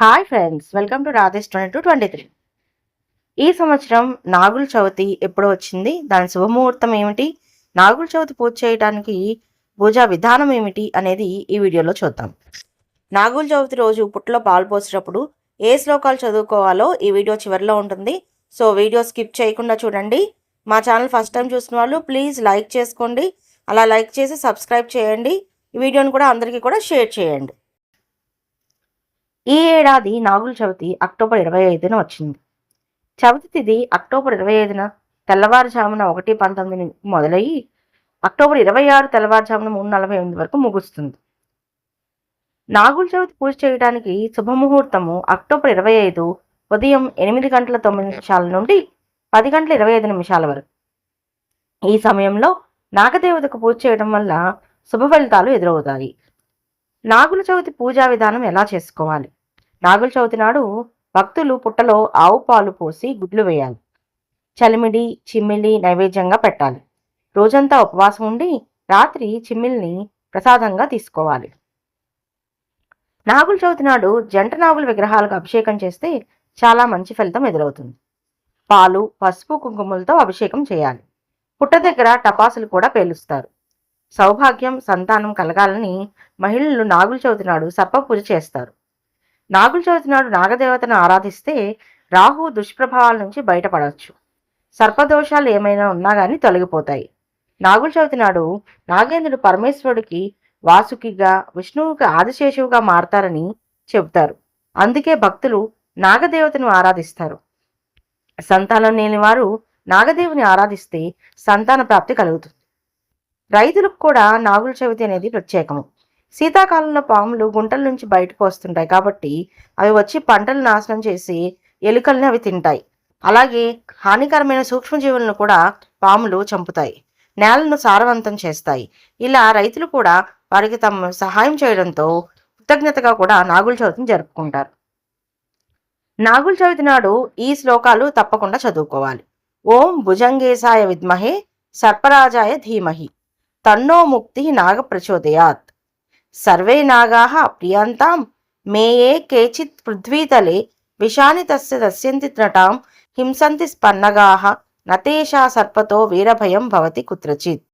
Hi friends welcome to Radhesh twenty two twenty three ఈ సంవత్సరం నాగుల చవితి ఎప్పుడు వచ్చింది. దాని శుభముహూర్తం ఏమిటి? నాగుల చవితి పూజ చేయడానికి పూజా విధానం ఏమిటి అనేది ఈ వీడియోలో చూద్దాం. నాగుల చవితి రోజు పుట్టలో పాలు పోసేటప్పుడు ఏ శ్లోకాలు చదువుకోవాలో ఈ వీడియో చివరిలో ఉంటుంది. సో వీడియో స్కిప్ చేయకుండా చూడండి. మా ఛానల్ ఫస్ట్ టైం చూసిన వాళ్ళు ప్లీజ్ లైక్ చేసుకోండి. అలా లైక్ చేసి సబ్స్క్రైబ్ చేయండి. ఈ వీడియోని కూడా అందరికీ కూడా షేర్ చేయండి. ఈ ఏడాది నాగుల చవితి అక్టోబర్ ఇరవై ఐదున వచ్చింది. చవితి తిథి అక్టోబర్ ఇరవై ఐదున తెల్లవారుజామున ఒకటి పంతొమ్మిది మొదలయ్యి అక్టోబర్ ఇరవై ఆరు తెల్లవారుజామున మూడు నలభై ఎనిమిది వరకు ముగుస్తుంది. నాగుల చవితి పూజ చేయడానికి శుభముహూర్తము అక్టోబర్ ఇరవై ఐదు ఉదయం ఎనిమిది గంటల తొమ్మిది నిమిషాల నుండి పది గంటల ఇరవై ఐదు నిమిషాల వరకు. ఈ సమయంలో నాగదేవతకు పూజ చేయడం వల్ల శుభ ఫలితాలు ఎదురవుతాయి. నాగుల చవితి పూజా విధానం ఎలా చేసుకోవాలి? నాగుల చవితి నాడు భక్తులు పుట్టలో ఆవు పాలు పోసి గుడ్లు వేయాలి. చలిమిడి చిమ్మిలి నైవేద్యంగా పెట్టాలి. రోజంతా ఉపవాసం ఉండి రాత్రి చిమ్మిల్ని ప్రసాదంగా తీసుకోవాలి. నాగుల చవితి నాడు జంట నాగుల విగ్రహాలకు అభిషేకం చేస్తే చాలా మంచి ఫలితం ఎదురవుతుంది. పాలు పసుపు కుంకుమలతో అభిషేకం చేయాలి. పుట్ట దగ్గర టపాసులు కూడా పేలుస్తారు. సౌభాగ్యం సంతానం కలగాలని మహిళలు నాగుల చవితి నాడు సర్ప పూజ చేస్తారు. నాగుల చవితి నాడు నాగదేవతను ఆరాధిస్తే రాహు దుష్ప్రభావాల నుంచి బయటపడవచ్చు. సర్పదోషాలు ఏమైనా ఉన్నా కానీ తొలగిపోతాయి. నాగుల చవితి నాడు నాగేంద్రుడు పరమేశ్వరుడికి వాసుకిగా విష్ణువుకి ఆదిశేషువుగా మారతారని చెబుతారు. అందుకే భక్తులు నాగదేవతను ఆరాధిస్తారు. సంతానం లేని వారు నాగదేవుని ఆరాధిస్తే సంతాన ప్రాప్తి కలుగుతుంది. రైతులకు కూడా నాగుల చవితి అనేది ప్రత్యేకము. శీతాకాలంలో పాములు గుంటల నుంచి బయటకు వస్తుంటాయి కాబట్టి అవి వచ్చి పంటలు నాశనం చేసి ఎలుకల్ని అవి తింటాయి. అలాగే హానికరమైన సూక్ష్మజీవులను కూడా పాములు చంపుతాయి. నేలను సారవంతం చేస్తాయి. ఇలా రైతులు కూడా వారికి తమ సహాయం చేయడంతో కృతజ్ఞతగా కూడా నాగుల చవితిని జరుపుకుంటారు. నాగుల చవితి నాడు ఈ శ్లోకాలు తప్పకుండా చదువుకోవాలి. ఓం భుజంగేశాయ విద్మహే సర్పరాజాయ ధీమహి. తన్నో ముక్తి నాగ ప్రచోదయాత్. సర్వే నాగా ప్రియాంతాం. మేయే కేచిత్ పృథ్వీతలే విషాని తస్య దస్యంతి నటాం హింసంతి స్పన్నగా. నతేషా సర్పతో వీరభయం భవతి కుత్రచిత్.